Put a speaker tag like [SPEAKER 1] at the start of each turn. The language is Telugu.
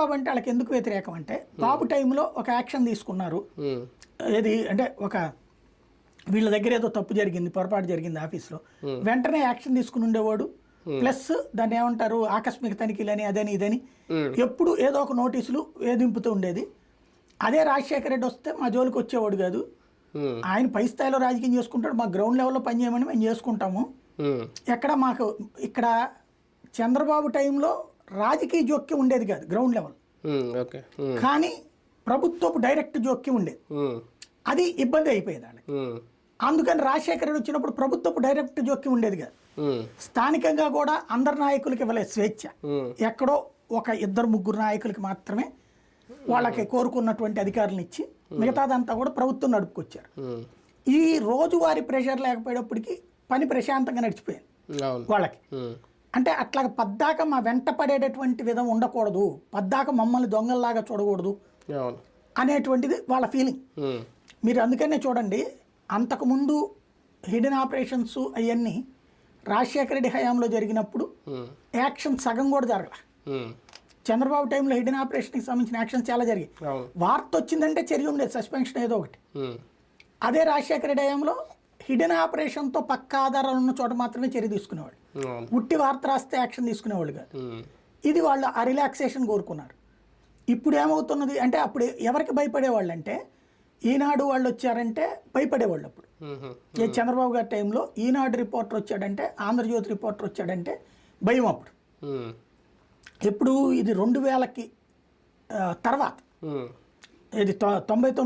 [SPEAKER 1] బాబు అంటే వాళ్ళకి ఎందుకు వ్యతిరేకం అంటే బాబు టైంలో ఒక యాక్షన్ తీసుకున్నారు. ఏది అంటే ఒక వీళ్ళ దగ్గర ఏదో తప్పు జరిగింది పొరపాటు జరిగింది ఆఫీస్లో. వెంటనే యాక్షన్ తీసుకుని ఉండేవాడు. ప్లస్ దాన్ని ఏమంటారు ఆకస్మిక తనిఖీలని అదని ఇదని ఎప్పుడు ఏదో ఒక నోటీసులు వేధింపుతూ ఉండేది. అదే రాజశేఖర రెడ్డి వస్తే మా జోలికి వచ్చేవాడు కాదు. ఆయన పై స్థాయిలో రాజకీయం చేసుకుంటాడు మా గ్రౌండ్ లెవెల్లో పనిచేయమని మేము చేసుకుంటాము. ఎక్కడ మాకు ఇక్కడ చంద్రబాబు టైంలో రాజకీయ జోక్యం ఉండేది కాదు గ్రౌండ్ లెవెల్
[SPEAKER 2] ఓకే ఉమ్,
[SPEAKER 1] కానీ ప్రభుత్వపు డైరెక్ట్ జోక్యం ఉండేది.
[SPEAKER 2] ఉమ్,
[SPEAKER 1] అది ఇబ్బంది అయిపోయేది వాళ్ళకి అందుకని రాజశేఖర రెడ్డి వచ్చినప్పుడు ప్రభుత్వపు డైరెక్ట్ జోక్యం ఉండేది కాదు. స్థానికంగా కూడా అందరు నాయకులకి ఇవ్వలేదు స్వేచ్ఛ. ఎక్కడో ఒక ఇద్దరు ముగ్గురు నాయకులకి మాత్రమే వాళ్ళకి కోరుకున్నటువంటి అధికారులను ఇచ్చి మిగతాదంతా కూడా ప్రభుత్వం నడుపుకొచ్చారు. ఈ రోజువారీ ప్రెషర్ లేకపోయేటప్పటికి పని ప్రశాంతంగా నడిచిపోయింది వాళ్ళకి. అంటే అట్లా పద్దాక మా వెంట పడేటటువంటి విధం ఉండకూడదు. పద్దాక మమ్మల్ని దొంగల్లాగా చూడకూడదు అనేటువంటిది వాళ్ళ ఫీలింగ్ మీరు అందుకనే చూడండి అంతకుముందు హిడెన్ ఆపరేషన్స్ అవన్నీ రాజశేఖర రెడ్డి హయాంలో జరిగినప్పుడు యాక్షన్ సగం కూడా జరగల. చంద్రబాబు టైంలో హిడెన్ ఆపరేషన్కి సంబంధించిన యాక్షన్ చాలా జరిగాయి. వార్త వచ్చిందంటే చర్య ఉండేది సస్పెన్షన్ ఏదో ఒకటి. అదే రాజశేఖర రెడ్డి హయాంలో హిడెన్ ఆపరేషన్తో పక్క ఆధారాలు ఉన్న చోట మాత్రమే చర్య తీసుకునేవాళ్ళు.
[SPEAKER 2] అవును.
[SPEAKER 1] ఉట్టి వార్త రాస్తే యాక్షన్ తీసుకునేవాళ్ళు కాదు. ఇది వాళ్ళు ఆ రిలాక్సేషన్ కోరుకున్నారు. ఇప్పుడు ఏమవుతున్నది అంటే అప్పుడు ఎవరికి భయపడేవాళ్ళు అంటే ఈనాడు వాళ్ళు వచ్చారంటే భయపడేవాళ్ళు అప్పుడు. ఏ చంద్రబాబు గారి టైంలో ఈనాడు రిపోర్టర్ వచ్చాడంటే ఆంధ్రజ్యోతి రిపోర్టర్ వచ్చాడంటే భయం అప్పుడు. ఎప్పుడు ఇది రెండు వేలకి తర్వాత. ఇది తొంభై